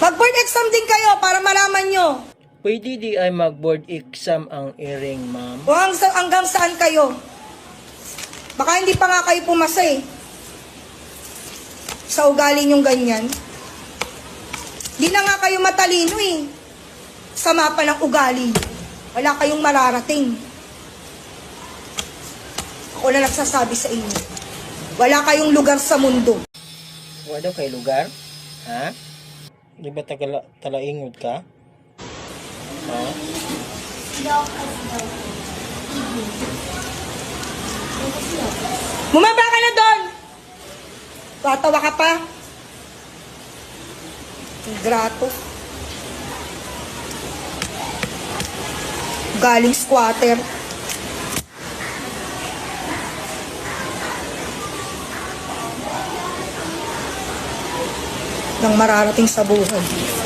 Mag-board exam din kayo para malaman nyo. Pwede di ay mag-board exam ang earring, ma'am? O hanggang, hanggang saan kayo. Baka hindi pa nga kayo pumasa eh. Sa ugali nyong ganyan. Di na nga kayo matalino eh. Sa mapa ng ugali. Wala kayong mararating. Ako na nagsasabi sa inyo. Wala kayong lugar sa mundo. Wala daw kay lugar? Ha? Di ba tagala, talaingod ka? Ha? Bumaba ka na doon! Tatawa ka pa. Grato. Galing squatter. Nang mararating sa buhay.